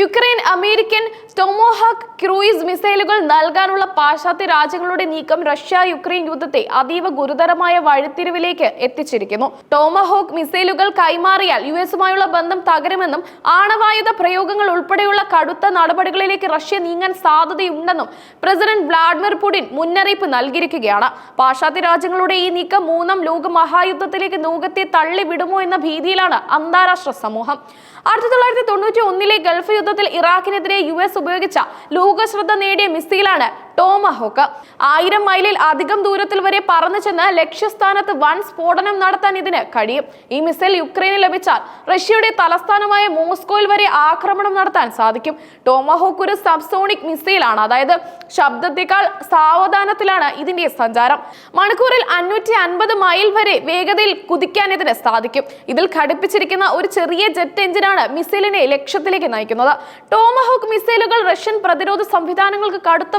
Ukraine American ടൊമോഹാക് cruise മിസൈലുകൾ നൽകാനുള്ള പാശ്ചാത്യ രാജ്യങ്ങളുടെ നീക്കം റഷ്യ യുക്രൈൻ യുദ്ധത്തെ അതീവ ഗുരുതരമായ വഴിത്തിരിവിലേക്ക് എത്തിച്ചിരിക്കുന്നു. ടോമഹോക്ക് മിസൈലുകൾ കൈമാറിയാൽ യു എസുമായുള്ള ബന്ധം തകരുമെന്നും ആണവായുധ പ്രയോഗങ്ങൾ ഉൾപ്പെടെയുള്ള കടുത്ത നടപടികളിലേക്ക് റഷ്യ നീങ്ങാൻ സാധ്യതയുണ്ടെന്നും പ്രസിഡന്റ് വ്ളാഡിമിർ പുടിൻ മുന്നറിയിപ്പ് നൽകിയിരിക്കുകയാണ്. പാശ്ചാത്യ രാജ്യങ്ങളുടെ ഈ നീക്കം മൂന്നാം ലോക മഹായുദ്ധത്തിലേക്ക് ലോകത്തെ തള്ളിവിടുമോ എന്ന ഭീതിയിലാണ് അന്താരാഷ്ട്ര സമൂഹം. ആയിരത്തി തൊള്ളായിരത്തി തൊണ്ണൂറ്റി ഒന്നിലെ ഗൾഫ് യുദ്ധത്തിൽ ഇറാഖിനെതിരെ യു എസ് ഉപയോഗിച്ച ലോകശ്രദ്ധ നേടിയ മിസൈലാണ് ടോമഹോക്ക്. ആയിരം മൈലിൽ അധികം ദൂരത്തിൽ വരെ പറന്നു ചെന്ന് ലക്ഷ്യസ്ഥാനത്ത് വൻ സ്ഫോടനം നടത്താൻ ഇതിന് കഴിയും. ഈ മിസൈൽ യുക്രൈന് ലഭിച്ചാൽ റഷ്യയുടെ തലസ്ഥാനമായ മോസ്കോയിൽ വരെ ആക്രമണം നടത്താൻ സാധിക്കും. ടോമഹോക്ക് ഒരു സബ്സോണിക് മിസൈലാണ്. അതായത് ശബ്ദത്തെക്കാൾ സാവധാനത്തിലാണ് ഇതിന്റെ സഞ്ചാരം. മണിക്കൂറിൽ അഞ്ഞൂറ്റി അൻപത് മൈൽ വരെ വേഗതയിൽ കുതിക്കാൻ ഇതിന് സാധിക്കും. ഇതിൽ ഘടിപ്പിച്ചിരിക്കുന്ന ഒരു ചെറിയ ജെറ്റ് എഞ്ചിനാണ് മിസൈലിനെ ലക്ഷ്യത്തിലേക്ക് നയിക്കുന്നത്. ടോമഹോക്ക് മിസൈലുകൾ റഷ്യൻ പ്രതിരോധ സംവിധാനങ്ങൾക്ക് കടുത്ത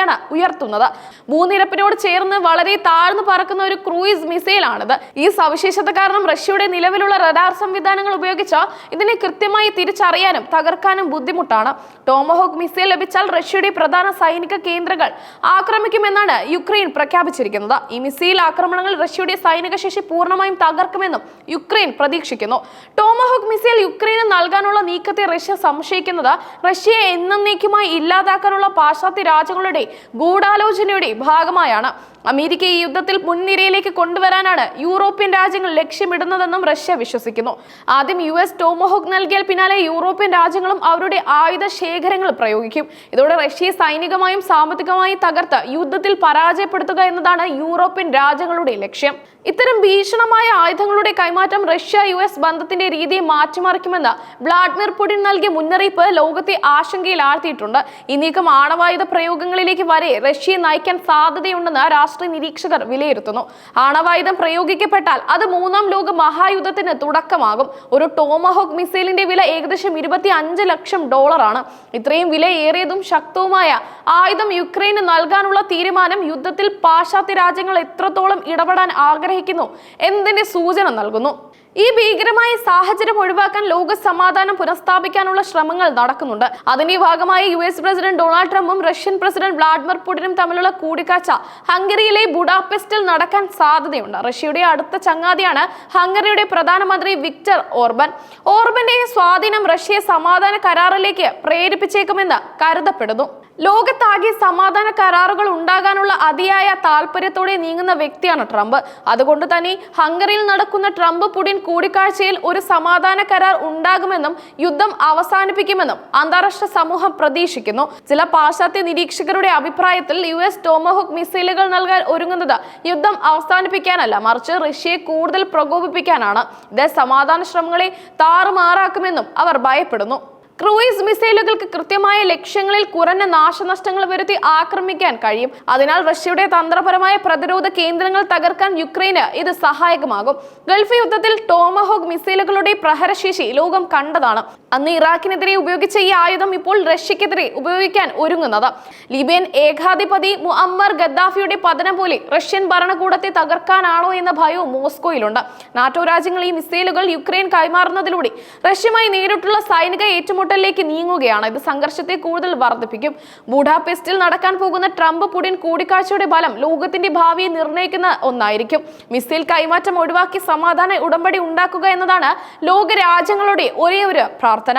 വെല്ലുവിളിയാണ് ഉയർത്തുന്നത്. ഭൂനിരപ്പിനോട് ചേർന്ന് വളരെ താഴ്ന്നു പറക്കുന്ന ഒരു ക്രൂയിസ് മിസൈലാണിത്. ഈ സവിശേഷത കാരണം റഷ്യയുടെ നിലവിലുള്ള റഡാർ സംവിധാനങ്ങൾ ഉപയോഗിച്ച് ഇതിനെ കൃത്യമായി തിരിച്ചറിയാനും തകർക്കാനും ബുദ്ധിമുട്ടാണ്. ടോമഹോക്ക് മിസൈൽ ലഭിച്ചാൽ റഷ്യയുടെ പ്രധാന സൈനിക കേന്ദ്രങ്ങൾ ആക്രമിക്കുമെന്നാണ് യുക്രൈൻ പ്രഖ്യാപിച്ചിരിക്കുന്നത്. ഈ മിസൈൽ ആക്രമണങ്ങൾ റഷ്യയുടെ സൈനിക ശേഷി പൂർണമായും തകർക്കുമെന്നും യുക്രൈൻ പ്രതീക്ഷിക്കുന്നു. ടോമഹോക്ക് മിസൈൽ യുക്രൈന് നൽകാനുള്ള നീക്കത്തെ റഷ്യ സംശയിക്കുന്നത് റഷ്യയെ എന്നേക്കുമായി ഇല്ലാതാക്കാനുള്ള പാശ്ചാത്യ രാജ്യങ്ങളുടെ ഗൂഢാലോചനയുടെ ഭാഗമായാണ് അമേരിക്ക ഈ യുദ്ധത്തിൽ മുൻനിരയിലേക്ക് കൊണ്ടുവരാനാണ് യൂറോപ്യൻ രാജ്യങ്ങൾ ലക്ഷ്യമിടുന്നതെന്നും റഷ്യ വിശ്വസിക്കുന്നു. ആദ്യം യു എസ് ടോമോഹോക്ക് നൽകിയാൽ പിന്നാലെ യൂറോപ്യൻ രാജ്യങ്ങളും അവരുടെ ആയുധ ശേഖരങ്ങൾ പ്രയോഗിക്കും. ഇതോടെ റഷ്യയെ സൈനികമായും സാമ്പത്തികമായും തകർത്ത് യുദ്ധത്തിൽ പരാജയപ്പെടുത്തുക എന്നതാണ് യൂറോപ്യൻ രാജ്യങ്ങളുടെ ലക്ഷ്യം. ഇത്തരം ഭീഷണമായ ആയുധങ്ങളുടെ കൈമാറ്റം റഷ്യ യു എസ് ബന്ധത്തിന്റെ രീതിയെ മാറ്റിമറിക്കുമെന്ന് വ്ളാഡിമിർ പുടിൻ നൽകിയ മുന്നറിയിപ്പ് ലോകത്തെ ആശങ്കയിൽ ആഴ്ത്തിയിട്ടുണ്ട് ഈ നീക്കം ആണവായുധ പ്രയോഗങ്ങളിലേക്ക് വരെ റഷ്യയെ നയിക്കാൻ സാധ്യതയുണ്ടെന്ന് രാഷ്ട്രീയ നിരീക്ഷകർ വിലയിരുത്തുന്നു. ആണവായുധം പ്രയോഗിക്കപ്പെട്ടാൽ അത് മൂന്നാം ലോക മഹായുദ്ധത്തിന് തുടക്കമാകും. ഒരു ടോമഹോക്ക് മിസൈലിന്റെ വില ഏകദേശം ഇരുപത്തി അഞ്ച് ലക്ഷം ഡോളറാണ്. ഇത്രയും വിലയേറിയതും ശക്തവുമായ ആയുധം യുക്രൈന് നൽകാനുള്ള തീരുമാനം യുദ്ധത്തിൽ പാശ്ചാത്യ രാജ്യങ്ങൾ എത്രത്തോളം ഇടപെടാൻ ആഗ്രഹിക്കുന്നു? എന്നതിന്റെ സൂചന നൽകുന്നു? ഈ ഭീകരമായ സാഹചര്യം ഒഴിവാക്കാൻ ലോക സമാധാനം പുനഃസ്ഥാപിക്കാനുള്ള ശ്രമങ്ങൾ നടക്കുന്നുണ്ട്. അതിന്റെ ഭാഗമായി യു എസ് പ്രസിഡന്റ് ഡൊണാൾഡ് ട്രംപും റഷ്യൻ പ്രസിഡന്റ് വ്ളാഡിമിർ പുടിനും തമ്മിലുള്ള കൂടിക്കാഴ്ച ഹംഗറിയിലെ ബുഡാപെസ്റ്റിൽ നടക്കാൻ സാധ്യതയുണ്ട്. റഷ്യയുടെ അടുത്ത ചങ്ങാതിയാണ് ഹംഗറിയുടെ പ്രധാനമന്ത്രി വിക്ടർ ഓർബൻ. ഓർബന്റെ സ്വാധീനം റഷ്യയെ സമാധാന കരാറിലേക്ക് പ്രേരിപ്പിച്ചേക്കുമെന്ന് കരുതപ്പെടുന്നു. ലോകത്താകെ സമാധാന കരാറുകൾ ഉണ്ടാകാനുള്ള അതിയായ താല്പര്യത്തോടെ നീങ്ങുന്ന വ്യക്തിയാണ് ട്രംപ്. അതുകൊണ്ട് തന്നെ ഹംഗറിയിൽ നടക്കുന്ന ട്രംപ് പുടിൻ കൂടിക്കാഴ്ചയിൽ ഒരു സമാധാന കരാർ ഉണ്ടാകുമെന്നും യുദ്ധം അവസാനിപ്പിക്കുമെന്നും അന്താരാഷ്ട്ര സമൂഹം പ്രതീക്ഷിക്കുന്നു. ചില പാശ്ചാത്യ നിരീക്ഷകരുടെ അഭിപ്രായത്തിൽ യു എസ് ടോമഹോക്ക് മിസൈലുകൾ നൽകാൻ ഒരുങ്ങുന്നത് യുദ്ധം അവസാനിപ്പിക്കാനല്ല മറിച്ച് റഷ്യയെ കൂടുതൽ പ്രകോപിപ്പിക്കാനാണ്. ഇത് സമാധാന ശ്രമങ്ങളെ താറുമാറാക്കുമെന്നും അവർ ഭയപ്പെടുന്നു. ക്രൂയിസ് മിസൈലുകൾക്ക് കൃത്യമായ ലക്ഷ്യങ്ങളിൽ കുറഞ്ഞ നാശനഷ്ടങ്ങൾ വരുത്തി ആക്രമിക്കാൻ കഴിയും. അതിനാൽ റഷ്യയുടെ തന്ത്രപരമായ പ്രതിരോധ കേന്ദ്രങ്ങൾ തകർക്കാൻ യുക്രൈന് ഇത് സഹായകമാകും. ഗൾഫ് യുദ്ധത്തിൽ ടോമഹോക്ക് മിസൈലുകളുടെ പ്രഹരശേഷി ലോകം കണ്ടതാണ്. അന്ന് ഇറാഖിനെതിരെ ഉപയോഗിച്ച ഈ ആയുധം ഇപ്പോൾ റഷ്യക്കെതിരെ ഉപയോഗിക്കാൻ ഒരുങ്ങുന്നത്. ലിബിയൻ ഏകാധിപതി മുഅമ്മർ ഗദ്ദാഫിയുടെ പതനം പോലെ റഷ്യൻ ഭരണകൂടത്തെ തകർക്കാനാണോ എന്ന ഭയവും മോസ്കോയിലുണ്ട്. നാറ്റോ രാജ്യങ്ങൾ ഈ മിസൈലുകൾ യുക്രൈൻ കൈമാറുന്നതിലൂടെ റഷ്യയുമായി നേരിട്ടുള്ള സൈനിക ഏറ്റുമുട്ടലിലേക്ക് നീങ്ങുകയാണ്. ഇത് സംഘർഷത്തെ കൂടുതൽ വർദ്ധിപ്പിക്കും. ബുഡാപെസ്റ്റിൽ നടക്കാൻ പോകുന്ന ട്രംപ് പുടിൻ കൂടിക്കാഴ്ചയുടെ ഫലം ലോകത്തിന്റെ ഭാവിയെ നിർണയിക്കുന്ന ഒന്നായിരിക്കും. മിസൈൽ കൈമാറ്റം ഒഴിവാക്കി സമാധാന ഉടമ്പടി ഉണ്ടാക്കുക എന്നതാണ് ലോകരാജ്യങ്ങളുടെ ഒരേ ഒരു പ്രാർത്ഥന.